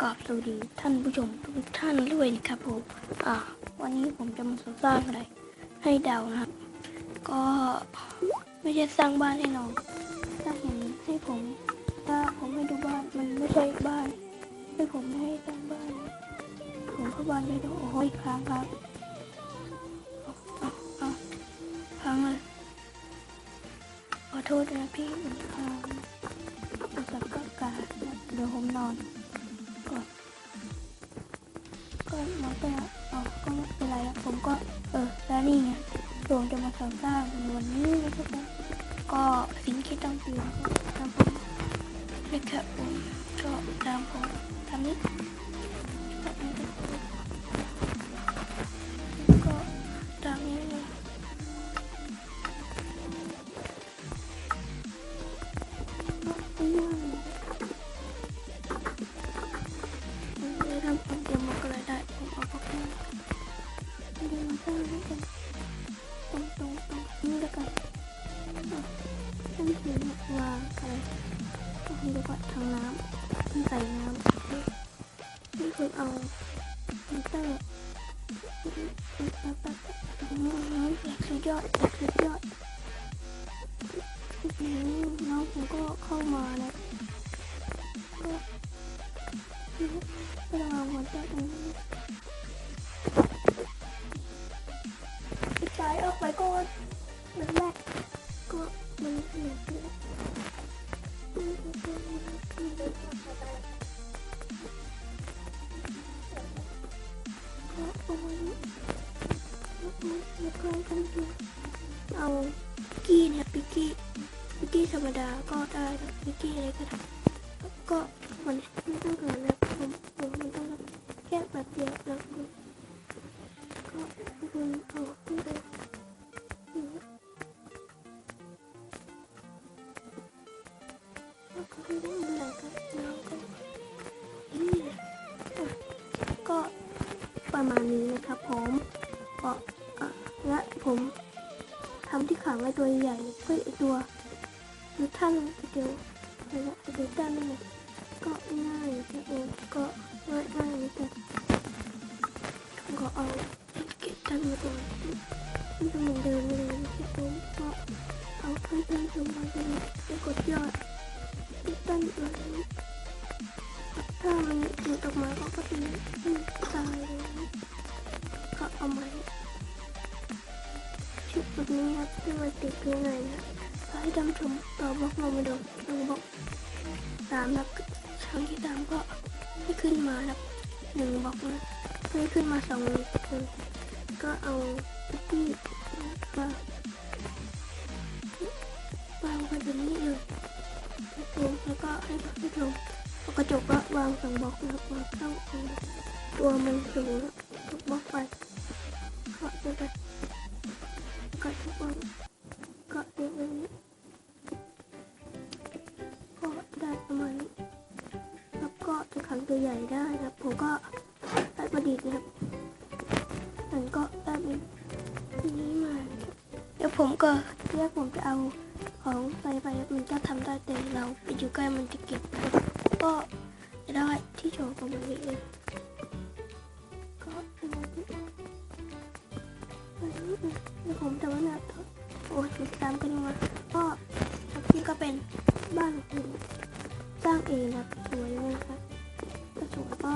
กราบสวัสดีท่านผู้ชมทุกท่านด้วยนะครับผมอ่า วันนี้ผมจะมาสร้างอะไรให้เดานะครับ ก็ไม่ใช่สร้างบ้านให้น้อง ยค้างครับเอาเอาเอาค้างเลยขอโทษนะพี่มันค้างอุตส่าห์ก็กาเดี๋ยวผมนอนก็ก็แล้วแต่เอาก็ไม่เป็นไรแล้วผมก็เออแล้วนี่ไงผมจะมาสอนสร้างวันนี้นะครับก็สิ่งที่ต้องเตรียมก็ตามผมนะครับผมก็ตามผมทำนี้ ต้องถือวางอะไรตรงนี้ดีกว่าทางน้ำใส่น้ำนี่คือเอาฟิเตอร์อยากสุดยอดอยากสุดยอดน้องผมก็เข้ามานะก็เราหัวใจนี้ใจ เอากี้เนี่ยปิกกี้ปิกกี้ธรรมดาก็ได้นะปิกกี้อะไรก็ได้ก็มันไม่ต้องเกิดแล้ ประมาณนี้นะครับผมก็อะและผมทำที่ขังไว้ตัวใหญ่ก็อีกตัวหรือท่านเดียวระยะเดียวด้านนั่นเองก็ง่ายนะเองก็ง่ายง่ายๆแต่ก็เอาเก็บตันมาตัวไม่ต้องเหมือนเดิมเลยนะครับผมก็เอาขั้นตอนสมบัติไปกดยอดติดตั้งเลยถ้ามันหลุดออกมาก็ก็ตีต มันติดอยู่ไหนนะให้ท่านชมต่อบล็อกลงมาดูลงบล็อกสามแล้วครั้งที่สามก็ให้ขึ้นมาครับหนึ่งบล็อกนะให้ขึ้นมาสองก็เอาพิกกี้มาวางไปแบบนี้เลยแล้วก็ให้พัดลมเอากระจกก็วางสองบล็อกนะครับวางเข้าตัวมันสูงบล็อกไปก็จะไปก็ทุกบล็ อกก็เรียบร้อยก็ได้ประมาณนี้แล้วก็จะขังตัวใหญ่ได้ครับ ผมก็ได้ประดิษฐ์นะครับมันก็ได้เป็นนี้มานะครับเดี๋ยวผมก็เรียกผมจะเอาของไปไปมันก็ทำได้แต่เราไปอยู่ใกล้มันจะเก็บก็จะได้ที่โชว์ของมันนี้เลยก็ประมาณนี้อันนี้เดี๋ยวผมจะว่าเนี่ย โอ้ยติดตามกันมาก็นี่ก็เป็นบ้านของผมสร้างเองครับสวยเลยนะครับถ้าสวยก็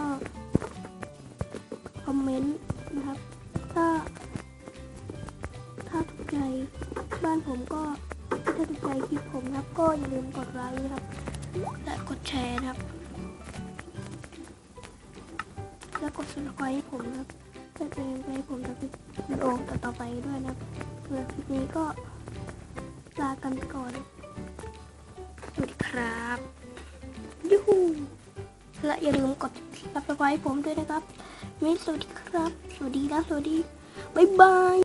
คอมเมนต์นะครับ ถ้า ถ้าถูกใจบ้านผมก็ถ้าถูกใจคลิปผมนะครับ ก็อย่าลืมกดไลค์นะครับ และกดแชร์นะครับ และกด subscribe ให้ผมนะครับเพื่อเป็นกำลังใจให้ผมทำวิดีโอต่อไปด้วยนะครับ สำหรับคลิปนี้ก็ลากันไปก่อนสวัสดีครับยูฮูและอย่าลืมกดซับสไปไว้ผมด้วยนะครับมิสสวัสดีครับ สวัสดีนะสวัสดี บ๊ายบาย